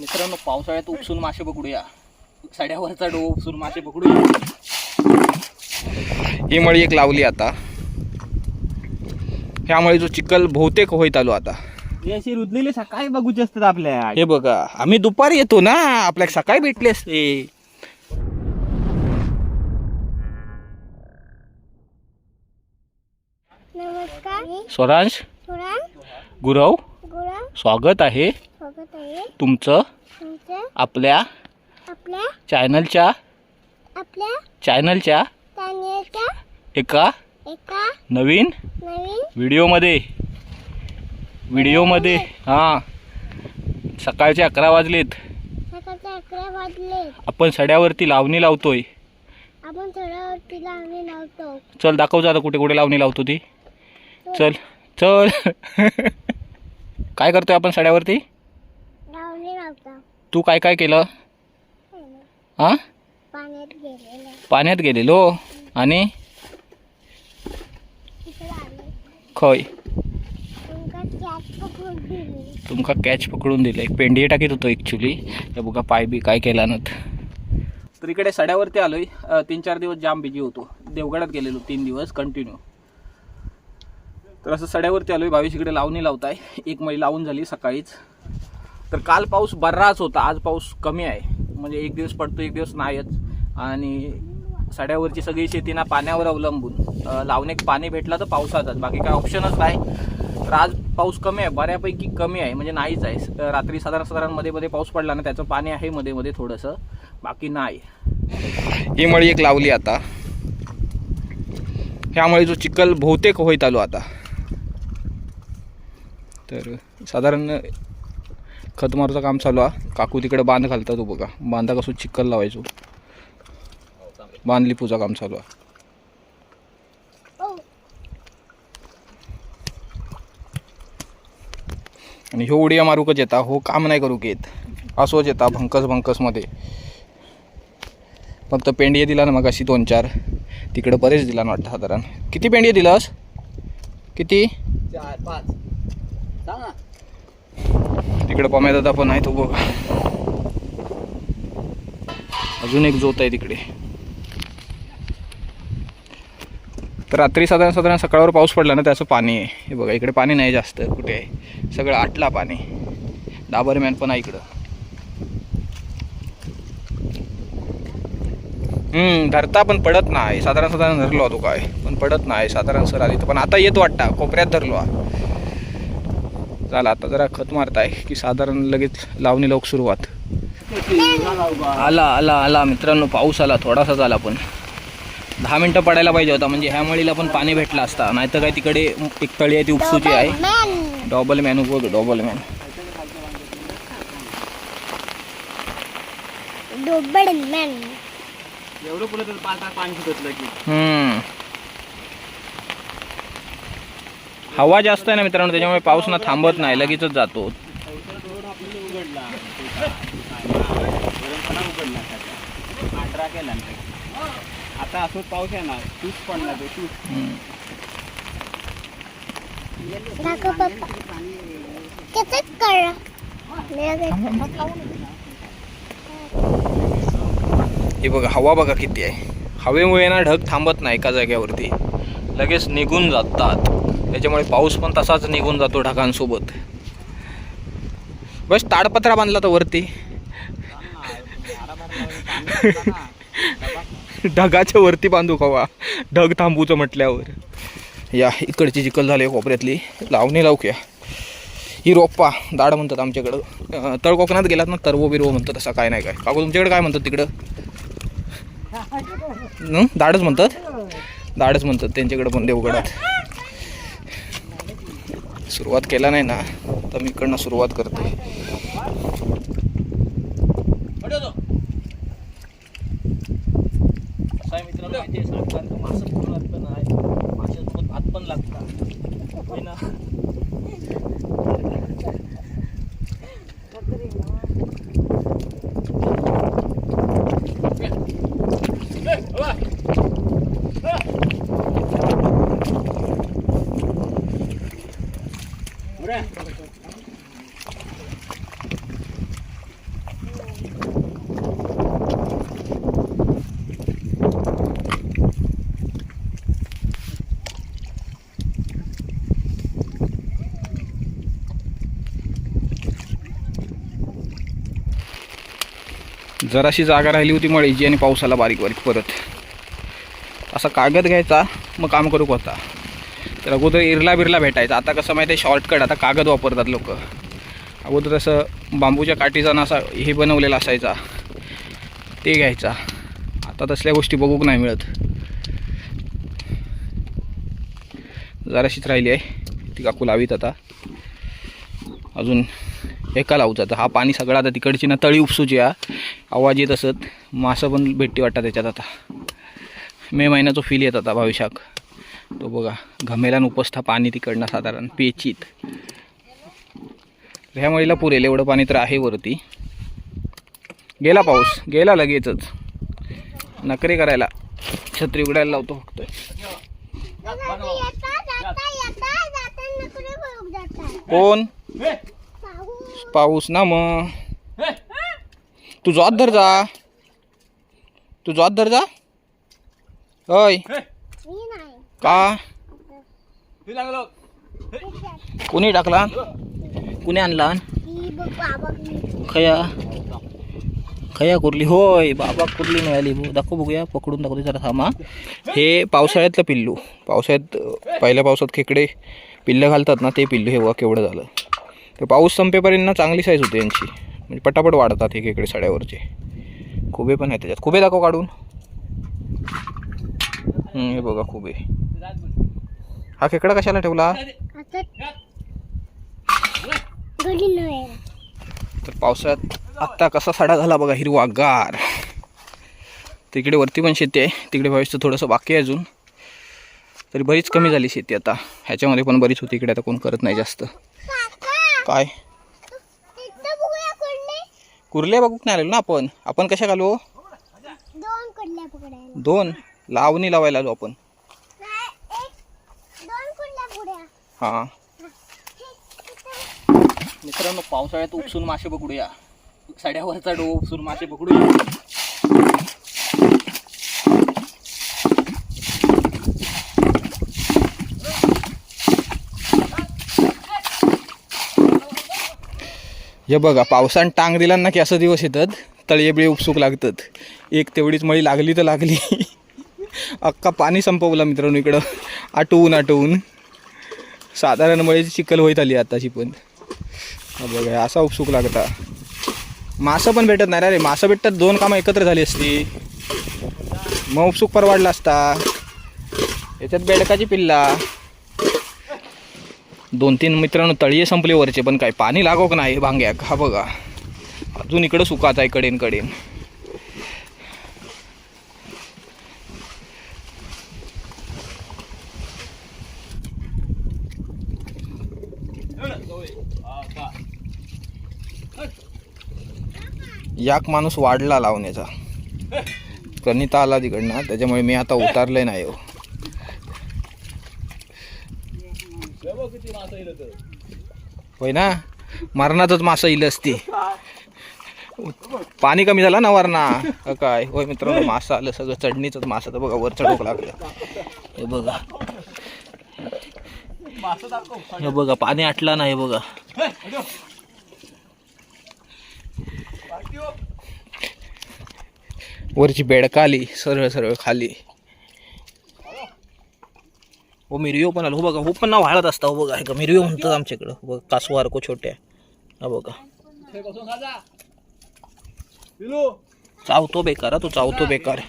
मित्रांनो पावसाळ्यात उपसून मासे पकडूया. सड्यावरचा डो उपसून मासे पकडूया. ही मळी एक लावली आता. ह्यामुळे जो चिखल बहुतेक होईत आलो आता. हे अशी रुजलेली सकाळी बघूची असतात आपल्या. हे बघा आम्ही दुपारी येतो ना आपल्या सकाळी भेटले असते. नमस्कार. स्वरांश गुरव. स्वागत आहे. आहे. तुमचं? आपल्या? आपल्या? चॅनलच्या? आपल्या? चॅनलच्या? एका? एका? नवीन? नवीन? व्हिडिओमध्ये? व्हिडिओमध्ये? हां. सकाळचे अकरा वाजलेत. सकाळचे अकरा वाजले आपण सड्यावरती लावणी लावतोय. आपण थोड्यावरती लावणी लावतो. चल दाखव आता कुठे कुठे लावणी लावतो ती. चल. चल. काय करतोय आपण सड्यावरती? तू काय काय केलं? हां पाण्यात गेलेलं. आणि? खय तुमका कॅच पकडून दिली. एक पेंडी टाकीत होतो ॲक्च्युली हे बघा पाय बी काय केला ना तर इकडे सड्यावरती आलोय. तीन चार दिवस जाम बिजी होतो. देवगडात गेलेलो तीन दिवस कंटिन्यू तर असं सड्यावरती आलोय. भावेश इकडे लावणी लावताय. एक मळी लावून झाली सकाळीच. तर काल पाऊस बराच होता आज पाऊस कमी आहे. म्हणजे एक दिवस पडतो एक दिवस नाहीच. आणि सड्यावरची सगळी शेती ना पाण्यावर अवलंबून. अं, लावण्यात पाणी भेटला तर पावसाचाच बाकी काय ऑप्शनच नाही. तर आज पाऊस कमी आहे बऱ्यापैकी कमी आहे म्हणजे नाहीच आहे. रात्री साधारण साधारणमध्ये मध्ये पाऊस पडला ना त्याचं पाणी आहे मध्ये मध्ये थोडंसं बाकी नाही. ही मळी एक लावली आता. ह्यामुळे जो चिखल बहुतेक होईत आलो आता. तर साधारण खत मारूचं काम चालू आहे. काकू तिकडे बांध घालता तो हो बघा. बांधा कसं चिखल लावायचो. बांधली पूजा काम चालू आहे. आणि ह्यो उडिया मारूकच येता. हो काम नाही करूक येत असोच येता भंकस भंकसमध्ये. फक्त पेंडिये दिला ना मग अशी दोन चार. तिकडं बरेच दिला ना वाटतं साधारण. किती पेंडिये दिलास? किती? चार पाच. तिकडं पम्या दादा पण आहे तो बघा अजून एक जोत आहे तिकडे. तर रात्री साधारण साधारण सकाळवर पाऊस पडला ना त्याचं पाणी आहे. हे बघा इकडे पाणी नाही जास्त कुठे आहे? सगळं आटला पाणी. डाबरमॅन पण आहे इकडं. हम्म धरता पण पडत नाही. साधारण साधारण धरलो तो काय पण पडत नाही. साधारण सर आली तर पण आता येत वाटता. कोपऱ्यात धरलो. झाला. आता जरा खत मारताय की साधारण लगेच लावणी लावूक सुरुवात. आला आला आला मित्रांनो पाऊस आला थोडासाच आला पण. दहा मिनटं पडायला पाहिजे होता म्हणजे ह्या मळीला पण पाणी भेटलं असता. नाहीतर काय तिकडे एक तळी आहे ती उपसूची आहे. डॉबल मॅन उभं डॉबल मॅन. डोबड मॅन. एवढं पुढे तर पाच पाणी की हम्म हवा जास्त आहे ना मित्रांनो त्याच्यामुळे पाऊस ना थांबत नाही लगेचच जातो. आता असं पाऊस आहे ना तूच पडला तो तूच हे बघा हवा बघा किती आहे. हवेमुळे ना ढग थांबत नाही एका जाग्यावरती लगेच निघून जातात. त्याच्यामुळे पाऊस पण तसाच निघून जातो ढगांसोबत. बस ताडपत्रा बांधला तर वरती. ढगाच्या वरती बांधू खवा ढग थांबूचं म्हटल्यावर. या इकडची चिखल झाली कोपऱ्यातली. लावणी लावूया ही रोप्पा दाड म्हणतात आमच्याकडं. तळ कोकणात गेलात ना तरवो बिरवो म्हणतात तसं काय नाही काय. काकू तुमच्याकडे काय म्हणतात तिकडं? दाडच म्हणतात? दाडच म्हणतात त्यांच्याकडे पण देवगडात. सुरुवात केला नाही ना तर मी इकडनं सुरुवात करते जराशी जागा राहिली होती मळीची आणि पावसाला बारीक बारीक परत. असा कागद घ्यायचा मग काम करू होता तर अगोदर इरला बिरला भेटायचा. आता कसं माहिती आहे शॉर्टकट आता कागद वापरतात लोक. अगोदर असं बांबूच्या काठीचा ना असा हे बनवलेला असायचा. ते घ्यायचा. आता तसल्या गोष्टी बघूक नाही मिळत. जराशीच राहिली आहे. ती काकू लावीत आता. अजून एका लावूचा तर हा पाणी सगळा आता तिकडची ना तळी उपसूची हा. आवाज येत असत. मासं पण भेटती वाटतात त्याच्यात आता. मे महिन्याचा फील येत आता भविष्याक तो बघा घमेला उपस्था पाणी तिकडनं साधारण पेचीत. ह्या मळीला पुरेल एवढं पाणी तर आहे वरती. गेला पाऊस. गेला लगेचच. नकरे करायला. छत्री उघडायला लावतो फक्त. कोण? पाऊस ना मग तू जॉत धर जा. तू जॉत धर जा. होय. का? कुणी टाकला? कुणी आणला? खया. खया कुर्ली. होय बाबा कुर्ली मिळाली. दाखव बघूया. पकडून दाखवते जरा थांबा हे. पावसाळ्यातलं पिल्लू. पावसाळ्यात पहिल्या पावसात खेकडे पिल्लं घालतात ना ते पिल्लू हे बघा केवढं झालं. ते पाऊस संपेपर्यंत ना चांगली साईज होते यांची. म्हणजे पटापट वाढतात हे खेकडे सड्यावरचे. खुबे पण आहेत त्याच्यात. खुबे दाखव काढून. हे बघा खुबे. हा खेकडा कशाला ठेवला? तर पावसाळ्यात आत्ता कसा साडा झाला बघा हिरवा गार तिकडे वरती पण शेती आहे. तिकडे भविष्य थोडंसं बाकी आहे अजून. तरी बरीच कमी झाली शेती आता. ह्याच्यामध्ये पण बरीच होती. इकडे आता कोण करत नाही जास्त. काय? कुर्ले बघूक नाही आलेलो ना आपण? आपण कशा घालू? दोन कुडल्या पकडायला दोन? लावणी लावायला आलो आपण. नाही एक दोन कुडल्या पुढ्या. हां. मित्रांनो पावसाळ्यात उपसून मासे पकडूया. साड्यावरचा डो उपसून मासे पकडूया. हे बघा पावसान टांग दिला ना की असं दिवस येतात तळये बिळे उपसूक लागतात. एक तेवढीच मळी लागली तर लागली. अख्खा पाणी संपवलं मित्रांनो इकडं. आटवून आटवून साधारण मळीची चिखल होईत आली आताची पण. बघा असा उपसूक लागता. मासं पण भेटत नाही रे. मासं भेटतात दोन कामं एकत्र झाली असती. मग उपसूक परवाडला असता. याच्यात बेडकाची पिल्ला. दोन तीन मित्रांनो तळीये संपले वरचे पण काय पाणी लागो का नाही भांग्याक हा बघा. अजून इकडं सुकाच आहे कडेन कडेन. याक माणूस वाढला लावण्याचा. कनिता आला तिकडनं त्याच्यामुळे मी आता उतारले नाही हो. होय ना? मरणातच मासं इल असते. पाणी कमी झालं ना वरणा काय? होय मित्रांनो मासा आलं सगळं चढणीच मासा तर बघा वर चढवक लागलं. हे बघा. हे बघा पाणी आटला ना हे बघा. वरची बेडका आली सरळ सरळ खाली. हो मिरव्यो पण आलो. हो बघा हो पण ना वाळत असता. हो बघा हे का मिरियो म्हणतात आमच्याकडं. हो बघा कासू अर्को छोट्या. हा बघा. चावतो बेकार हा तो चावतो बेकार.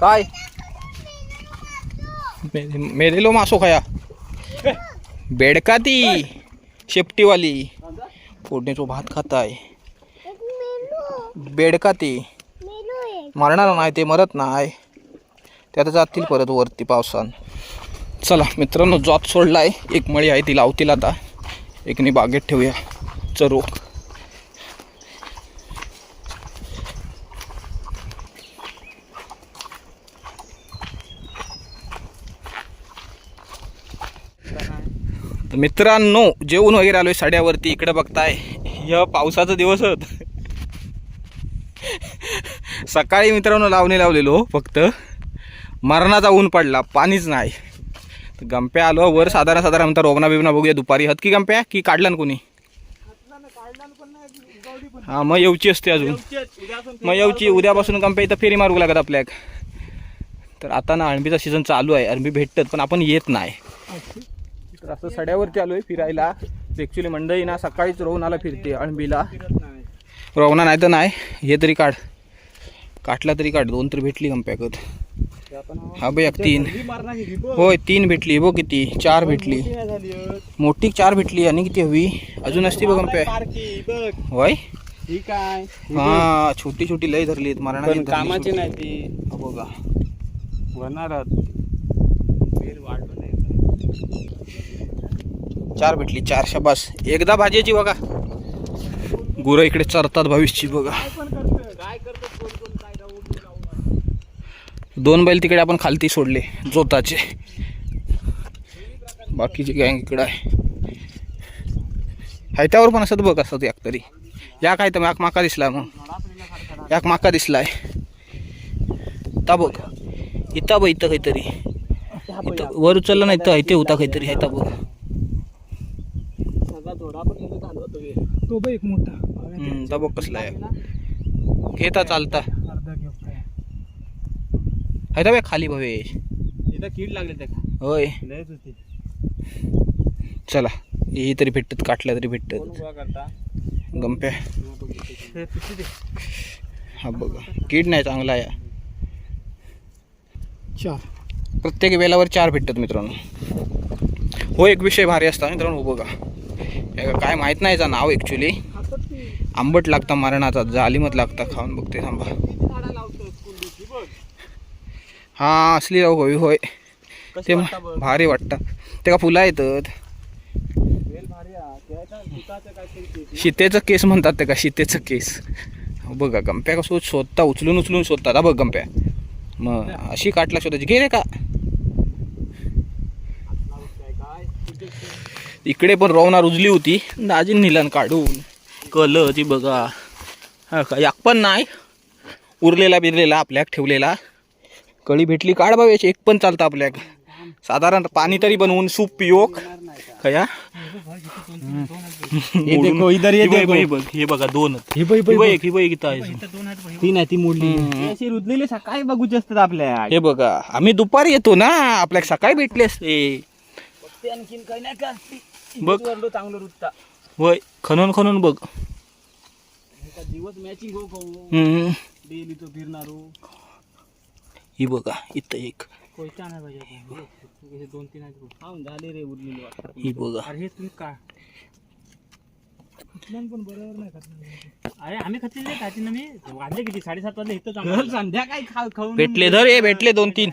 काय? मे- मेलेलो मासो खाया. बेडका ती शेपटीवाली. फोडणीचो भात खाताय. एक मेलू बेडका ती. मरणार नाही ते मरत नाही. त्यात जातील परत वरती पावसान. चला मित्रांनो जॉत सोडलाय एक मळी आहे ती लावतील आता. एकनी बागेत ठेवूया. चरोक तर मित्रांनो जेवून वगैरे आलोय साड्यावरती. इकडे बघताय. ह्या पावसाचा दिवस होत. सकाळी मित्रांनो लावणी लावलेलो हो, फक्त. मरणाचा ऊन पडला पाणीच नाही. तर गंप्या आलो वर साधारण साधारण म्हणता रोबना बिबना बघूया दुपारी. हत की गंप्या? की काढला ना कोणी? हा मग येऊची असते अजून. मग येऊची. उद्यापासून गंप्या इथं फेरी मारू लागत आपल्याक. तर आता ना अळंबीचा सीझन चालू आहे. अणबी भेटतात पण आपण येत नाही. तर असं सड्यावरती आलोय फिरायला. ॲक्च्युली मंडई ना सकाळीच रोहनाला फिरते अणबीला रोवना नाही तर नाही. हे तरी काढ. काटला तरी काढ दोन तर भेटली कंप्याकत हा बघ एक तीन. होय तीन भेटली बघ किती. चार भेटली. मोठी चार भेटली आणि किती हवी? अजून असती बघ कंप्या होय? हा छोटी छोटी लय धरली पण कामाची नाही ती. बघा. चार भेटली चार शबास. एकदा भाजीची बघा. गुरं इकडे चरतात भविष्यची बघा काय करतो कोण कोण काय राहून दोन बैल तिकडे आपण खालती सोडले जोताचे. बाकीची गँग इकडं आहे. हायत्यावर पण असत बघ असत एक तरी. या काय तर याक माका दिसला मग याक माका दिसलाय. ता बघ. इथं बघ इथं काहीतरी. इथं वर उचललं नाही तर इथे होता काहीतरी. हायता बघ. तो बघ कसला आहे. घेता चालता. हायता बघ खाली भवेश इथं कीड लागले त्या होय. लयच होती. चला हे तरी भेटतात काटल्या तरी उभा करता? गंप्या. हे पिशवी दे. हा बघा कीड नाही चांगला आहे चार. प्रत्येक वेलावर चार भेटतात मित्रांनो. हो एक विषय भारी असता मित्रांनो हो बघा काय माहीत नाही याचं नाव ॲक्च्युली आंबट लागता मरणाचा जालिमत लागता खाऊन बघते थांबा. झाडा लावतो. हा असली राहू हवी होय. कशी ते भारी वाटतं. ते का फुला येतात. शीतेचं केस म्हणतात ते का? शीतेचं केस. बघा गंप्या कसं शोधता उचलून उचलून शोधतात. हा बघ गंप्या. मग अशी काटला शोधायची. रे का? इकडे पण रोवना रुजली होती. दाजी निलन काढून. कल ती बघा. हा का? याक पण नाही. उरलेला बिरलेला आपल्याक ठेवलेला. कळी भेटली काढ बावेची एक पण चालतं आपल्याक साधारण पाणी तरी बनवून सूप पियोक खया. देखो, इधर ये देखो. हे बघ हे बघा दोन. ही बाई ही बघ एक, ही बघ एक. ती नाही ती मोडली. अशी रुजलेली सकाळी बघूच असतात आपल्या. हे बघा आम्ही दुपारी येतो ना आपल्याक सकाळी भेटले असते. ते आणखीन काही नाही का? बघ. चांगलं रुजता होय खनून खनून बघ. दिवस मॅचिंग हो. डेली तो फिरणारो. ही बघा इथं एक. कोयता नाही पाहिजे आपण. बघ, दोन तीन आहेत झाले रे उरलेली वाटतं. ही बघा. अरे हे तुम्ही का? पण बरोबर नाही अरे आम्ही खचलेले खाची ना मी. वाजले किती? साडेसात वाजले इथं संध्याकाळी खा खाऊन भेटले धर हे भेटले दोन तीन.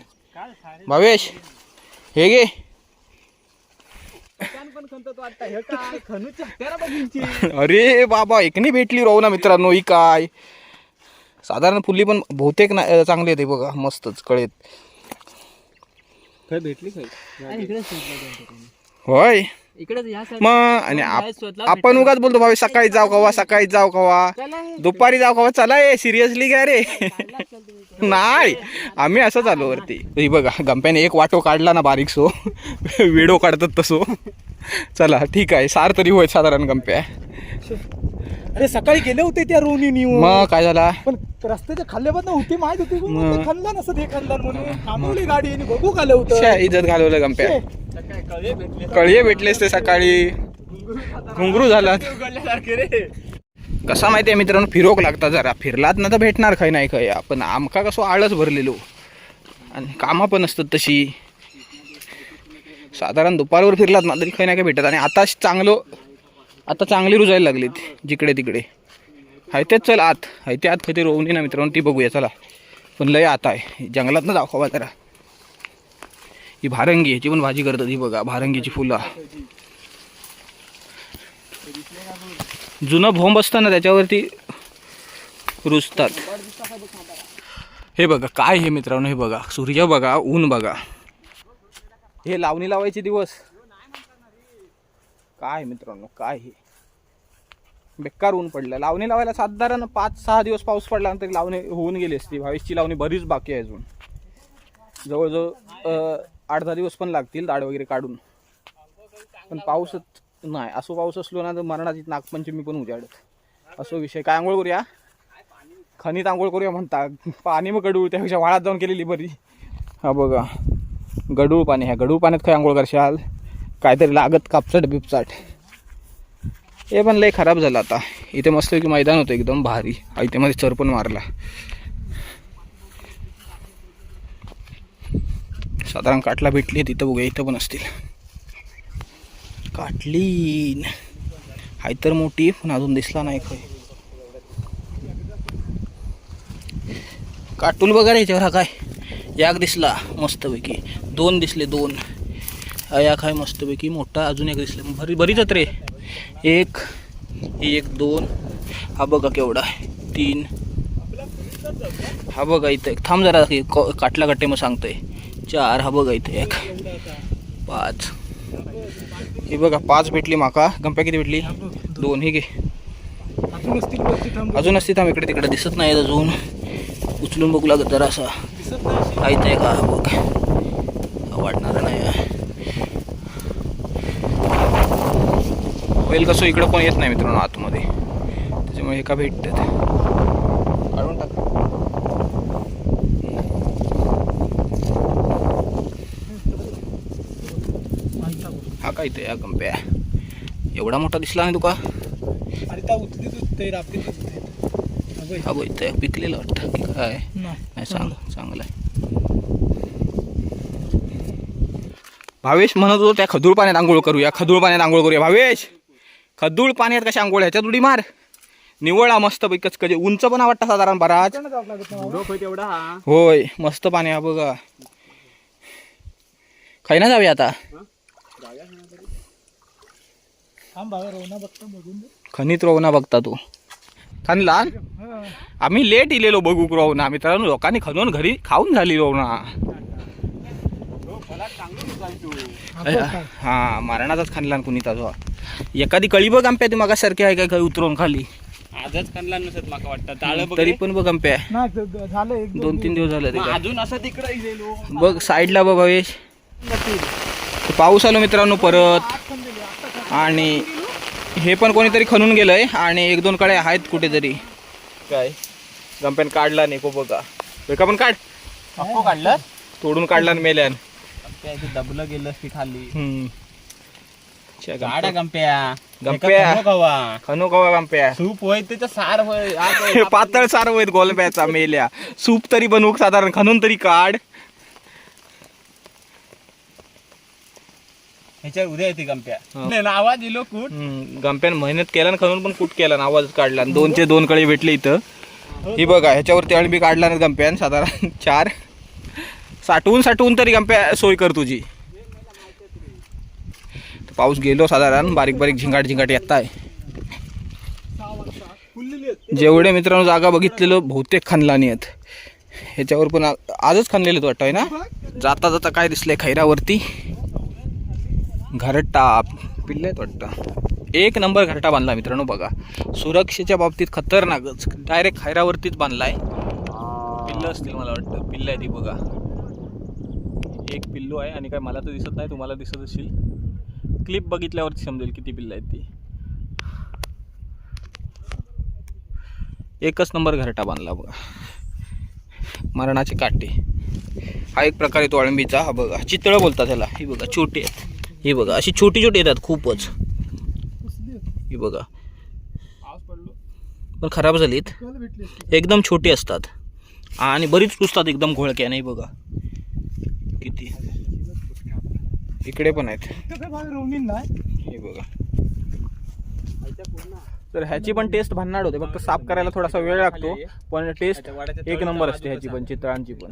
भावेश हे हे बघींची अरे बाबा एकनी भेटली राहू ना मित्रांनो ही काय? साधारण फुली पण बहुतेक ना चांगली येते बघा मस्तच कळेत काय भेटली काय इकडेच होय? इकडेच या मग आणि आप- आपण उगाच बोलतो भावे सकाळी जाऊ कवा सकाळी जाऊ कवा दुपारी जाऊ कवा चला ये सिरियसली काय रे नाही आम्ही असंच आलो वरती. ही बघा गंप्याने एक वाटो काढला ना बारीक सो. विडो काढतात तसो. चला ठीक आहे सार तरी होय साधारण गंप्या. अरे सकाळी गेले होते त्या रोनी मग काय झाला? पण रस्त्याच्या खाल्ल्याबद्दल होती माहीत होती मग. ते खाल्लं नसत हे खाल्लं म्हणून. थांबवली गाडी आणि बघू खाल्लं होतं. इज्जत घालवलं गंप्या. कळये भेटलेस ते सकाळी. घुंगरू झाला कसा माहितीये मित्रांनो फिरोक लागता जरा. फिरलात ना तर भेटणार खाय नाही खाय आपण आमका कसं आळस भरलेलो. आणि कामं पण असतात तशी. साधारण दुपारवर फिरलात ना तरी खाय नाही काय भेटत. आणि आता चांगलं आता चांगली रुजायला लागलीत जिकडे तिकडे. हाय तेच चल आत हाय ते आत खायते रोवणी ना मित्रांनो ती बघूया चला. पण लय आता आहे जंगलात ना दाखवा जरा. ही भारंगी ह्याची पण भाजी करतात ही बघा भारंगीची फुलं. जुनं भोंब असतं ना त्याच्यावरती रुजतात. हे बघा काय हे मित्रांनो हे बघा सूर्य बघा ऊन बघा. हे लावणी लावायचे दिवस. काय मित्रांनो काय हे? बेकार ऊन पडलं. लावणी लावायला साधारण पाच सहा दिवस पाऊस पडला लावणी होऊन गेली असती. भावेशची लावणी बरीच बाकी आहे अजून. जवळजवळ आठ दहा दिवस पण लागतील दाड वगैरे काढून. पण पाऊसच नाही. असो पाऊस असलो ना तर मरणाची नागपंचमी पण उजाडत. असो विषय. काय आंघोळ करूया? खनित आंघोळ करूया म्हणता. पाणी मग गडूळ त्यापेक्षा वाळात जाऊन केलेली बरी. हा बघा. गडूळ पाणी. ह्या गडूळ पाण्यात काय आंघोळ करशाल? काहीतरी लागत कापचाट बिपचाट हे पण लय खराब झालं आता. इथे मस्त की मैदान होतं एकदम भारी. इथे मध्ये चर पण मारला. साधारण काटला भेटली तिथं बघूया इथं पण असतील. काटली हाय तर मोठी पण अजून दिसला नाही काय काटूल बघा रे याच्यावर हा काय. याक दिसला मस्तपैकी दोन दिसले दोन. अयाक आहे मस्तपैकी मोठा अजून एक दिसला. भरी बरीच रे. एक एक दोन. हा बघा केवढा आहे. तीन. हा बघा इथं एक. थांब जरा क- काटला कट्टे मग सांगतोय. चार हा बघा इथं एक. पाच. हे बघा पाच भेटली माका. गंप्या किती भेटली? दोन. हे घे. अजून असते थांब इकडे तिकडे. दिसत नाही अजून. उचलून बघू लागत जरा असा ऐत आहे का बघ. हा वाटणार होईल कसं इकडं कोण येत नाही मित्रांनो आतमध्ये. त्याच्यामुळे हे का भेटतात काढून टाक. हा काय ते या गंप्या. एवढा मोठा दिसला नाही तुका? बघ इथं पिकलेलं वाटतं की काय? नाही सांग चांगलं. आहे. भावेश म्हणत होतो त्या खदूळ पाण्यात आंघोळ करूया खदूळ पाण्यात आंघोळ करूया. भावेश! खदूळ पाण्यात कशा आंघोळ ह्याच्यात उडी मार. निवळा मस्त पैकच कधी उंच पण वाटतं साधारण बराच. तेवढा हा. होय मस्त पाणी हा बघा. खाई ना जाऊया आता. खनित रोवना बघता तू. खणला आम्ही लेट इलेलो बघू रोवना मित्रांनो लोकांनी खणून घरी खाऊन झाली रोवना हा मारणाचाच खाणला कुणी ताजो एखादी कळी बघ आंप्या ती मगा सारखी आहे काय काही उतरवून खाली. आजच कणला नसत माका वाटतं ताळ तरी पण बघ झालं एक दोन तीन. दिवस झाले ते. अजून असं तिकडे गेलो. बघ साईडला बघ भावेश. पाऊस आलो मित्रांनो परत. आणि हे पण कोणीतरी खणून गेलंय. आणि एक दोन कडे आहेत कुठेतरी. काय? गंप्यान काढला नाही को बघा. बेका पण काढ. काढलं? तोडून काढला आणि मेल्यान. दबलं गेलं की खाली. हम्म. गाडा गंप्या. गंप्या खणो कवा गंप्या सूप होय त्याचं सार होय आत होय. पातळ सार होईत गोलब्याचा मेल्या सूप तरी बनवूक साधारण खणून तरी काढ ह्याच्यावर उद्या येते गंप्या हा. नाही ना, आवाज दिलो हम्म, गंप्यान मेहनत केला आणि खणून पण कुठ केला आणि आवाज काढला आणि दोनचे दोन कळे भेटले इथं ही बघा ह्याच्यावरती अळबी काढला ना गंप्यान साधारण चार साठवून साठवून तरी गंप्या सोय कर तुझी पाऊस गेलो साधारण बारीक बारीक झिंगाट झिंगाट येत आहे जेवढे मित्रांनो जागा बघितलेलो बहुतेक खणलानी आहेत. ह्याच्यावर पण आजच खणलेलं वाटतं आहे ना? जाता जाता काय दिसलंय खैरावरती? घरटा पिल्ले आहेत वाटतं एक नंबर घरटा बांधला मित्रांनो बघा. सुरक्षेच्या बाबतीत खतरनाकच. डायरेक्ट खैरावरतीच बांधलाय. पिल्लं असतील मला वाटतं. पिल्लं आहे ती बघा. एक पिल्लू आहे आणि काय मला तर दिसत नाही तुम्हाला दिसत असेल. क्लिप बघितल्यावरती समजेल किती पिल्लं आहेत ती. एकच नंबर घरटा बांधला बघा. मरणाचे काटे हा एक प्रकार येतो अळंबीचा हा बघा. चितळं बोलतात त्याला ही बघा छोटी आहेत. ही बघा अशी छोटी छोटी येतात खूपच. ही बघा. पण खराब झालीत एकदम छोटी असतात. आणि बरीच पुसतात एकदम घोळक्या नाही बघा. किती? इकडे पण आहेत. हे बघा. तर ह्याची पण टेस्ट भन्नाड होते. फक्त साफ करायला थोडासा वेळ लागतो पण टेस्ट एक नंबर असते ह्याची पण चित्रांची पण.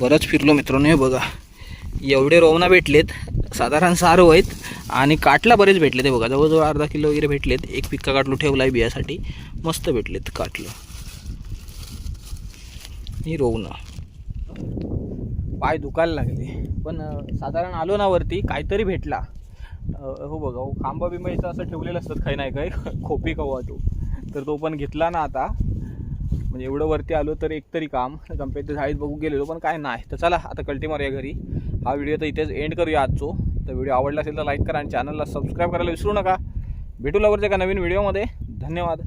बरंच फिरलो मित्रांनो हे बघा. एवढे रोवना भेटलेत. साधारण सारो आहेत आणि काटला बरेच भेटले ते बघा. जवळजवळ अर्धा किलो वगैरे भेटलेत. एक पिक्का काटलो ठेवला आहे बियासाठी. मस्त भेटलेत काटलं. ही रोवणं. पाय दुखायला लागले. पण साधारण आलो ना वरती काहीतरी भेटला. हो बघा हो खांबा बिंबा असं ठेवलेलं असतात काही नाही काही खोपी कवा तो. तर तो पण घेतला ना आता. म्हणजे एवढं वरती आलो तर एकतरी काम गणपती झाडीत बघू गेलेलो पण काय नाही. तर चला आता कल्टी मारूया घरी. हा व्हिडिओ तर इथेच एंड करूया आजचो. तर व्हिडिओ आवडला असेल तर लाईक करा आणि चॅनलला सबस्क्राईब करायला विसरू नका. भेटू लवकरच्या एका नवीन व्हिडिओमध्ये धन्यवाद.